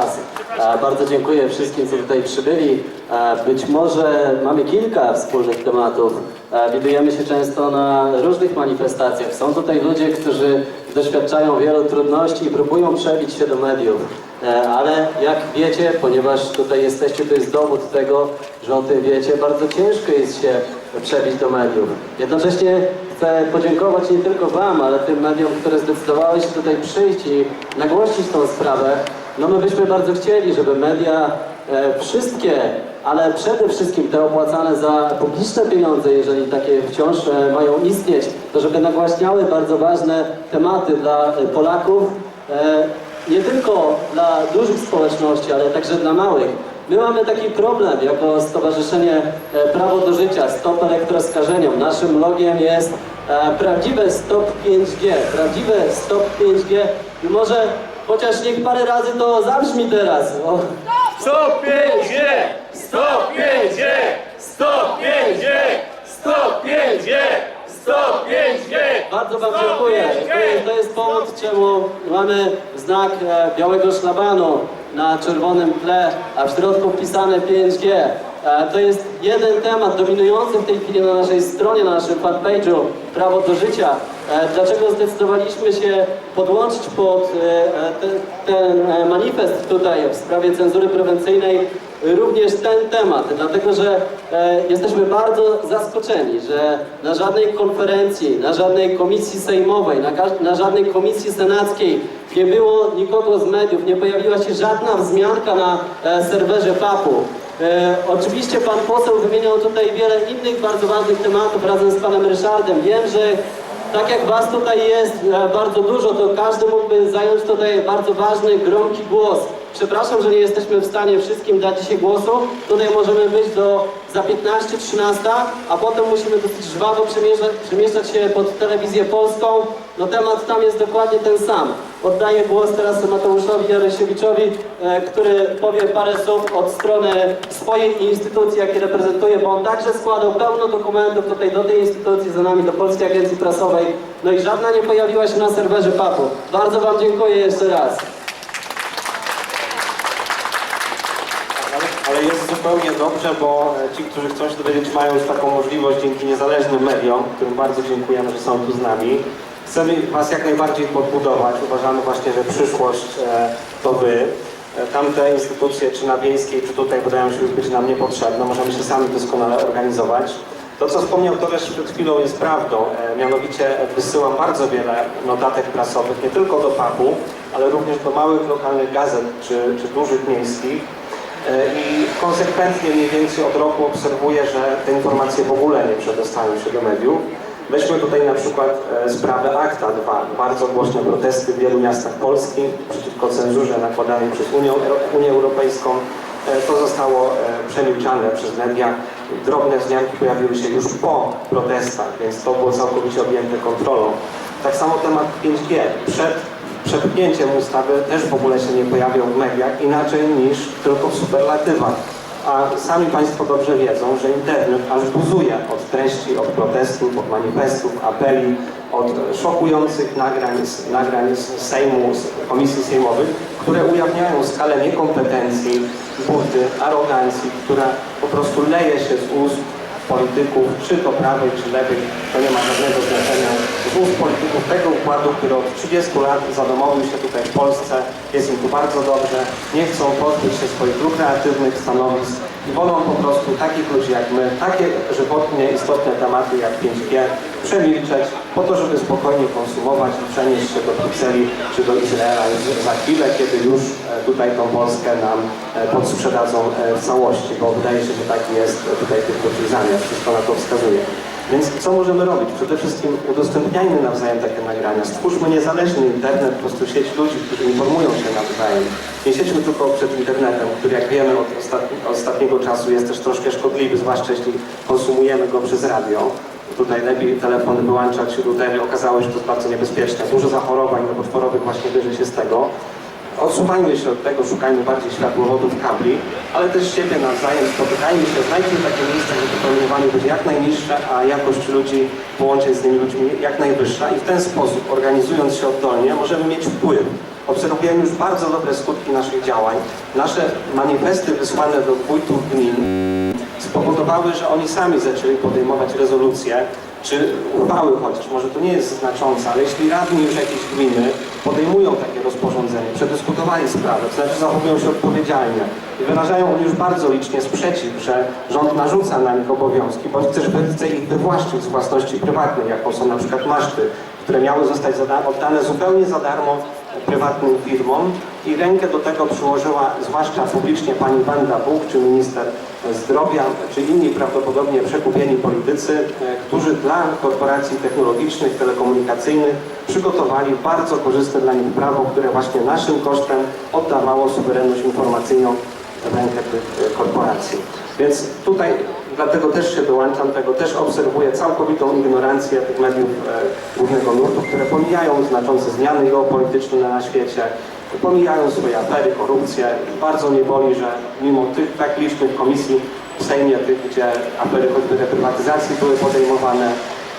Was. E, Bardzo dziękuję wszystkim, co tutaj przybyli. E, Być może mamy kilka wspólnych tematów. E, Widujemy się często na różnych manifestacjach. Są tutaj ludzie, którzy doświadczają wielu trudności i próbują przebić się do mediów. Ale jak wiecie, ponieważ tutaj jesteście, to jest dowód tego, że o tym wiecie, bardzo ciężko jest się przebić do mediów. Jednocześnie chcę podziękować nie tylko Wam, ale tym mediom, które zdecydowały się tutaj przyjść i nagłośnić tą sprawę. No my byśmy bardzo chcieli, żeby media e, wszystkie, ale przede wszystkim te opłacane za publiczne pieniądze, jeżeli takie wciąż e, mają istnieć, to żeby nagłaśniały bardzo ważne tematy dla e, Polaków, e, nie tylko dla dużych społeczności, ale także dla małych. My mamy taki problem jako Stowarzyszenie e, Prawo do Życia, Stop Elektroskażeniom. Naszym logiem jest e, prawdziwe Stop 5G, prawdziwe Stop 5G. I może chociaż niech parę razy to zabrzmi teraz. O, Stop 5G! Stop 5G! Stop 5G! Stop 5G! Stop 5G! Bardzo Wam dziękuję. To jest, to jest powód, czemu mamy znak e, białego szlabanu na czerwonym tle, a w środku wpisane 5G. E, to jest jeden temat dominujący w tej chwili na naszej stronie, na naszym fanpage'u Prawo do Życia. E, dlaczego zdecydowaliśmy się podłączyć pod e, ten, manifest tutaj w sprawie cenzury prewencyjnej również ten temat, dlatego że jesteśmy bardzo zaskoczeni, że na żadnej konferencji, na żadnej komisji sejmowej, na, żadnej komisji senackiej nie było nikogo z mediów, nie pojawiła się żadna wzmianka na serwerze PAP-u. E, oczywiście pan poseł wymieniał tutaj wiele innych bardzo ważnych tematów razem z panem Ryszardem. Wiem, że tak jak Was tutaj jest e, bardzo dużo, to każdy mógłby zająć tutaj bardzo ważny, gromki głos. Przepraszam, że nie jesteśmy w stanie wszystkim dać dzisiaj głosu. Tutaj możemy być do za 15-13, a potem musimy dosyć żwawo przemieszczać, przemieszczać się pod telewizję polską. No temat tam jest dokładnie ten sam. Oddaję głos teraz Mateuszowi Jarysiewiczowi, e, który powie parę słów od strony swojej instytucji, jakie reprezentuje, bo on także składał pełno dokumentów tutaj do tej instytucji, za nami do Polskiej Agencji Prasowej. No i żadna nie pojawiła się na serwerze PAP-u. Bardzo Wam dziękuję jeszcze raz. Ale, ale jest zupełnie dobrze, bo e, ci, którzy chcą się dowiedzieć, mają już taką możliwość dzięki niezależnym mediom, którym bardzo dziękujemy, że są tu z nami. Chcemy Was jak najbardziej podbudować. Uważamy właśnie, że przyszłość e, to Wy. E, Tamte instytucje, czy na wiejskiej, czy tutaj, wydają się już być nam niepotrzebne. Możemy się sami doskonale organizować. To, co wspomniał Tomasz przed chwilą jest prawdą. Mianowicie wysyłam bardzo wiele notatek prasowych, nie tylko do PAP-u, ale również do małych lokalnych gazet, czy, czy dużych miejskich. E, I konsekwentnie mniej więcej od roku obserwuję, że te informacje w ogóle nie przedostają się do mediów. Weźmy tutaj na przykład e, sprawę Akta 2. Bardzo głośne protesty w wielu miastach Polski przeciwko cenzurze nakładanej przez Unię, Unię Europejską. E, To zostało przemilczane przez media. Drobne wzmianki pojawiły się już po protestach, więc to było całkowicie objęte kontrolą. Tak samo temat 5G. Przed przepchnięciem ustawy też w ogóle się nie pojawią w mediach inaczej niż tylko w superlatywach. A sami Państwo dobrze wiedzą, że internet aż buzuje od treści, od protestów, od manifestów, apeli, od szokujących nagrań, nagrań z Sejmu, z komisji sejmowych, które ujawniają skalę niekompetencji, buty, arogancji, która po prostu leje się z ust polityków, czy to prawej, czy lewej, to nie ma żadnego znaczenia, ust polityków tego układu, który od 30 lat zadomowił się tutaj w Polsce, jest im tu bardzo dobrze, nie chcą pozbyć się swoich lukratywnych stanowisk i wolą po prostu takich ludzi jak my, takie żywotnie istotne tematy jak 5G przemilczeć po to, żeby spokojnie konsumować i przenieść się do Brukseli czy do Izraela za chwilę, kiedy już e, tutaj tą Polskę nam e, podsprzedadzą e, w całości, bo wydaje się, że taki jest tutaj tylko czyli zamiar, wszystko na to wskazuje. Więc co możemy robić? Przede wszystkim udostępniajmy nawzajem takie nagrania, stwórzmy niezależny internet, po prostu sieć ludzi, którzy informują się nawzajem. Nie siedźmy tylko przed internetem, który jak wiemy od ostatni, ostatniego czasu jest też troszkę szkodliwy, zwłaszcza jeśli konsumujemy go przez radio. Tutaj lepiej telefon wyłączać routery. Okazało się, że to jest bardzo niebezpieczne. Dużo zachorowań nowotworowych właśnie bierze się z tego. Odsuwajmy się od tego, szukajmy bardziej światłowodów, kabli, ale też siebie nawzajem, spotykajmy się, znajdźmy takie miejsca, gdzie to promieniowanie będzie jak najniższe, a jakość ludzi, połączeń z tymi ludźmi jak najwyższa i w ten sposób, organizując się oddolnie, możemy mieć wpływ. Obserwujemy już bardzo dobre skutki naszych działań. Nasze manifesty wysłane do wójtów gmin spowodowały, że oni sami zaczęli podejmować rezolucje, czy uchwały chociaż, może to nie jest znaczące, ale jeśli radni już jakiejś gminy podejmują takie rozporządzenie, przedyskutowali sprawę, to znaczy zachowują się odpowiedzialnie i wyrażają oni już bardzo licznie sprzeciw, że rząd narzuca na nich obowiązki, bądź też chce ich wywłaszczyć z własności prywatnej, jaką są na przykład maszty, które miały zostać oddane zupełnie za darmo prywatnym firmom i rękę do tego przyłożyła zwłaszcza publicznie pani Wanda Buk, czy minister zdrowia, czy inni prawdopodobnie przekupieni politycy, e, którzy dla korporacji technologicznych, telekomunikacyjnych przygotowali bardzo korzystne dla nich prawo, które właśnie naszym kosztem oddawało suwerenność informacyjną w rękę tych e, korporacji. Więc tutaj dlatego też się dołączam, tego też obserwuję całkowitą ignorancję tych mediów e, głównego nurtu, które pomijają znaczące zmiany geopolityczne na świecie, pomijają swoje afery, korupcję. Bardzo mnie boli, że mimo tych tak licznych komisji w Sejmie, tych, gdzie afery choćby reprywatyzacji były podejmowane,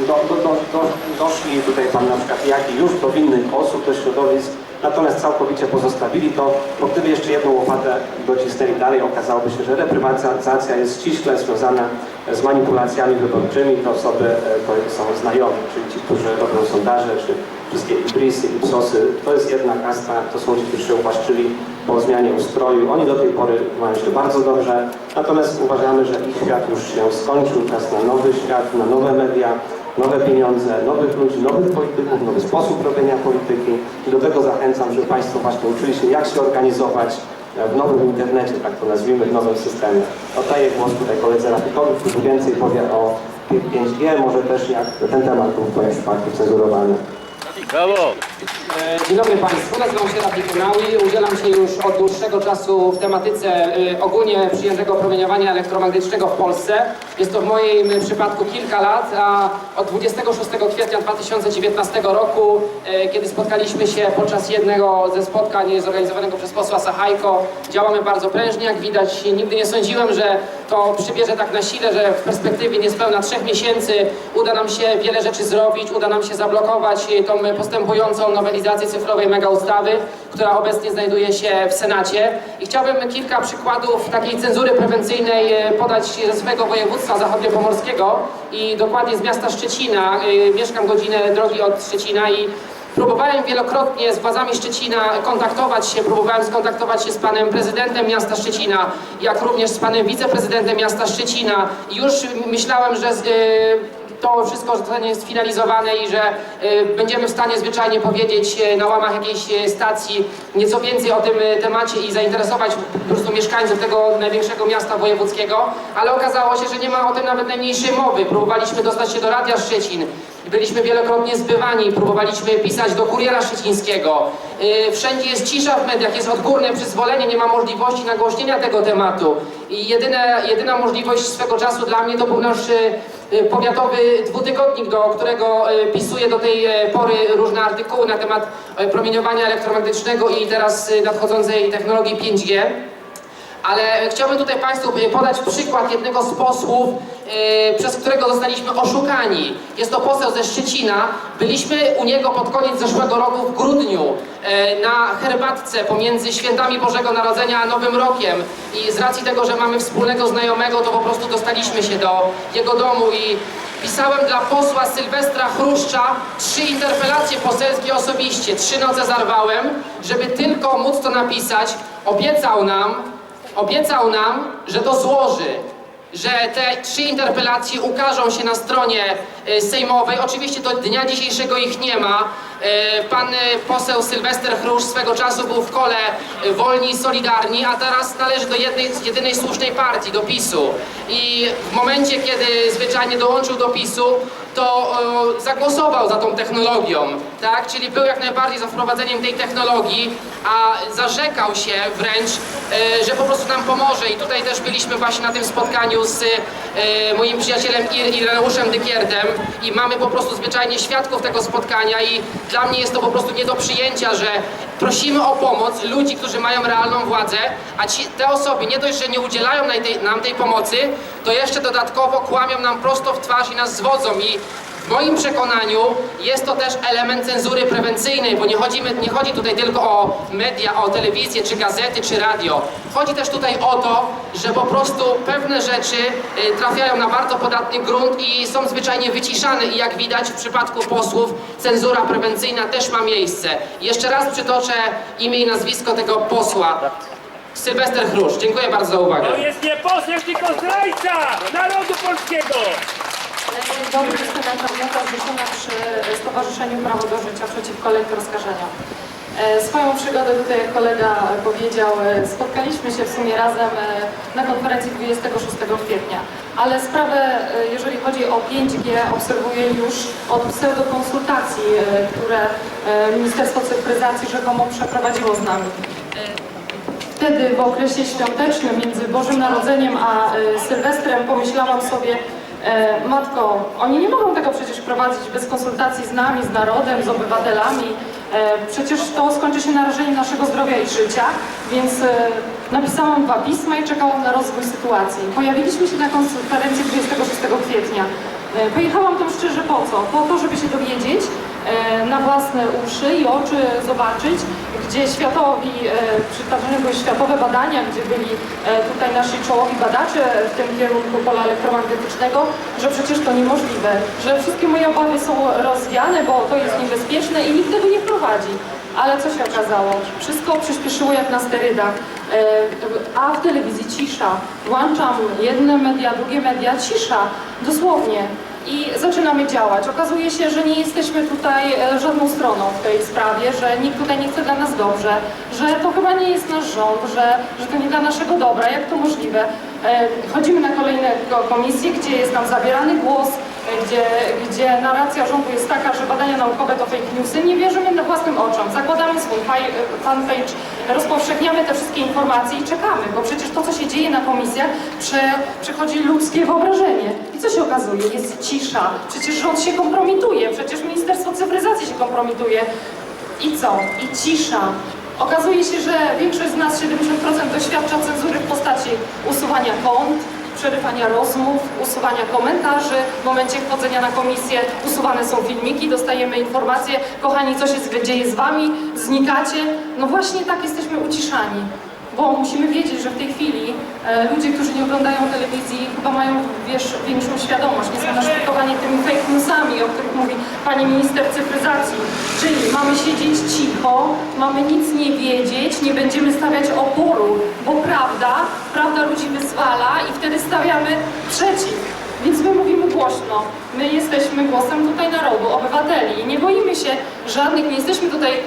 do, do, do, do, doszli tutaj pan na przykład Jaki już do winnych osób, do środowisk, natomiast całkowicie pozostawili to, bo gdyby jeszcze jedną łopatę docisnęli dalej, okazałoby się, że reprywatyzacja jest ściśle związana z manipulacjami wyborczymi, te osoby e, to są znajomi, czyli ci, którzy robią sondaże, czy wszystkie ibrisy, ipsosy, to jest jedna kasta, to są ci, którzy się uwłaszczyli po zmianie ustroju. Oni do tej pory mają się bardzo dobrze, natomiast uważamy, że ich świat już się skończył, czas na nowy świat, na nowe media, nowe pieniądze, nowych ludzi, nowych polityków, nowy sposób robienia polityki i do tego zachęcam, żeby Państwo właśnie uczyli się, jak się organizować e, w nowym internecie, tak to nazwijmy, w nowym systemie. Oddaję głos tutaj koledze Rafikowi, który więcej powie o 5G, może też jak ten temat był w Twoim przypadku cenzurowany. Brawo! E, Dzień dobry Państwu, nazywam się Rafik Konawi. Udzielam się już od dłuższego czasu w tematyce y, ogólnie przyjętego promieniowania elektromagnetycznego w Polsce. Jest to w moim przypadku kilka lat, a od 26 kwietnia 2019 roku, e, kiedy spotkaliśmy się podczas jednego ze spotkań zorganizowanego przez posła Sachajko, działamy bardzo prężnie. Jak widać, nigdy nie sądziłem, że to przybierze tak na sile, że w perspektywie niespełna trzech miesięcy uda nam się wiele rzeczy zrobić, uda nam się zablokować tą postępującą nowelizację cyfrowej mega ustawy, która obecnie znajduje się w Senacie. I chciałbym kilka przykładów takiej cenzury prewencyjnej e, podać ze swojego województwa zachodniopomorskiego i dokładnie z miasta Szczecina. E, Mieszkam godzinę drogi od Szczecina i Próbowałem wielokrotnie z władzami Szczecina kontaktować się, próbowałem skontaktować się z panem prezydentem miasta Szczecina, jak również z panem wiceprezydentem miasta Szczecina. Już myślałem, że z, y, to wszystko zostanie sfinalizowane i że y, będziemy w stanie zwyczajnie powiedzieć y, na łamach jakiejś y, stacji nieco więcej o tym temacie i zainteresować po prostu mieszkańców tego największego miasta wojewódzkiego, ale okazało się, że nie ma o tym nawet najmniejszej mowy. Próbowaliśmy dostać się do Radia Szczecin, byliśmy wielokrotnie zbywani, próbowaliśmy pisać do kuriera szczecińskiego. Y, Wszędzie jest cisza w mediach, jest odgórne przyzwolenie, nie ma możliwości nagłośnienia tego tematu. I jedyne, jedyna możliwość swego czasu dla mnie to był nasz y, y, powiatowy dwutygodnik, do którego y, pisuję do tej y, pory różne artykuły na temat y, promieniowania elektromagnetycznego i teraz y, nadchodzącej technologii 5G. Ale chciałbym tutaj Państwu podać przykład jednego z posłów, e, przez którego zostaliśmy oszukani. Jest to poseł ze Szczecina. Byliśmy u niego pod koniec zeszłego roku w grudniu e, na herbatce pomiędzy świętami Bożego Narodzenia a Nowym Rokiem. I z racji tego, że mamy wspólnego znajomego, to po prostu dostaliśmy się do jego domu i Pisałem dla posła Sylwestra Chruszcza trzy interpelacje poselskie osobiście. Trzy noce zarwałem, żeby tylko móc to napisać. Obiecał nam, obiecał nam, że to złoży, że te trzy interpelacje ukażą się na stronie e, sejmowej. Oczywiście do dnia dzisiejszego ich nie ma. E, Pan e, poseł Sylwester Chrusz swego czasu był w kole Wolni i Solidarni, a teraz należy do jednej, jedynej słusznej partii, do PiSu. I w momencie, kiedy zwyczajnie dołączył do PiSu, to e, zagłosował za tą technologią, tak? Czyli był jak najbardziej za wprowadzeniem tej technologii, a zarzekał się wręcz, e, że po prostu nam pomoże. I tutaj też byliśmy właśnie na tym spotkaniu z e, moim przyjacielem Ir- Ireneuszem Dykiertem i mamy po prostu zwyczajnie świadków tego spotkania i dla mnie jest to po prostu nie do przyjęcia, że prosimy o pomoc ludzi, którzy mają realną władzę, a ci, te osoby nie dość, że nie udzielają nam tej, nam tej pomocy, to jeszcze dodatkowo kłamią nam prosto w twarz i nas zwodzą i w moim przekonaniu jest to też element cenzury prewencyjnej, bo nie chodzi, nie chodzi tutaj tylko o media, o telewizję, czy gazety, czy radio. Chodzi też tutaj o to, że po prostu pewne rzeczy y, trafiają na bardzo podatny grunt i są zwyczajnie wyciszane i jak widać w przypadku posłów cenzura prewencyjna też ma miejsce. Jeszcze raz przytoczę imię i nazwisko tego posła. Sylwester Chrusz. Dziękuję bardzo za uwagę. To jest nie poseł, tylko zdrajca narodu polskiego! Dobry, jestem Antonioka zrzeszona przy Stowarzyszeniu Prawo do Życia przeciwko lekkoskażeniom. E, Swoją przygodę tutaj jak kolega powiedział, e, spotkaliśmy się w sumie razem e, na konferencji 26 kwietnia, ale sprawę, jeżeli chodzi o 5G, obserwuję już od pseudokonsultacji, które Ministerstwo Cyfryzacji rzekomo przeprowadziło z nami. Wtedy w okresie świątecznym między Bożym Narodzeniem a Sylwestrem pomyślałam sobie, e, matko, oni nie mogą tego przecież prowadzić bez konsultacji z nami, z narodem, z obywatelami. E, przecież to skończy się narażeniem naszego zdrowia i życia, więc e, napisałam dwa pisma i czekałam na rozwój sytuacji. Pojawiliśmy się na konferencji 26 kwietnia. Pojechałam tam szczerze po co? Po to, żeby się dowiedzieć, na własne uszy i oczy zobaczyć, gdzie światowi, e, przytaczane były światowe badania, gdzie byli e, tutaj nasi czołowi badacze w tym kierunku pola elektromagnetycznego, że przecież to niemożliwe, że wszystkie moje obawy są rozwiane, bo to jest niebezpieczne i nikt tego nie prowadzi. Ale co się okazało? Wszystko przyspieszyło jak na sterydach, e, a w telewizji cisza. Włączam jedne media, drugie media, cisza, dosłownie i zaczynamy działać. Okazuje się, że nie jesteśmy tutaj e, żadną stroną w tej sprawie, że nikt tutaj nie chce dla nas dobrze, że to chyba nie jest nasz rząd, że, że to nie dla naszego dobra. Jak to możliwe? E, Chodzimy na kolejne ko- komisje, gdzie jest nam zabierany głos, gdzie, gdzie narracja rządu jest taka, że badania naukowe to fake newsy. Nie wierzymy na własnym oczom. Zakładamy swój faj- fanpage, rozpowszechniamy te wszystkie informacje i czekamy, bo przecież to, co się dzieje na komisjach, prze, przechodzi ludzkie wyobrażenie. I co się okazuje? Jest cisza. Przecież rząd się kompromituje, przecież Ministerstwo Cyfryzacji się kompromituje. I co? I cisza. Okazuje się, że większość z nas, 70% doświadcza cenzury w postaci usuwania kont, przerywania rozmów, usuwania komentarzy. W momencie wchodzenia na komisję usuwane są filmiki, dostajemy informacje, kochani, co się dzieje z wami, znikacie. No właśnie tak jesteśmy uciszani. Bo musimy wiedzieć, że w tej chwili e, ludzie, którzy nie oglądają telewizji, chyba mają wiesz, większą świadomość, nie są naszpikowani tymi fake newsami, o których mówi pani minister cyfryzacji. Czyli mamy siedzieć cicho, mamy nic nie wiedzieć, nie będziemy stawiać oporu, bo prawda, prawda ludzi wyzwala i wtedy stawiamy przeciw. Więc my mówimy głośno. My jesteśmy głosem tutaj narodu, obywateli. Nie boimy się żadnych, nie jesteśmy tutaj e,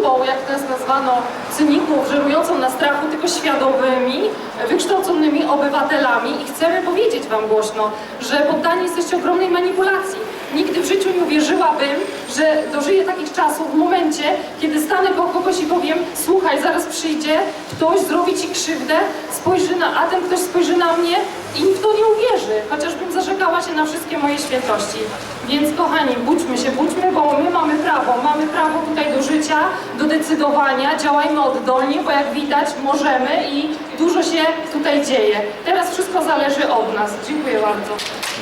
grupą, jak nas nazwano, cyników żerującą na strachu, tylko świadomymi, wykształconymi obywatelami i chcemy powiedzieć Wam głośno, że poddani jesteście ogromnej manipulacji. Nigdy w życiu nie uwierzyłabym, że dożyję takich czasów w momencie, kiedy stanę koło kogoś i powiem słuchaj, zaraz przyjdzie ktoś, zrobi Ci krzywdę, spojrzy na, a ten ktoś spojrzy na mnie i w to nie uwierzy, chociażbym zarzekała się na wszystkie moje świętości. Więc kochani, budźmy się, budźmy, bo my mamy prawo, mamy prawo tutaj do życia, do decydowania, działajmy oddolnie, bo jak widać możemy i dużo się tutaj dzieje. Teraz wszystko zależy od nas. Dziękuję bardzo.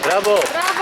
Brawo! Brawo!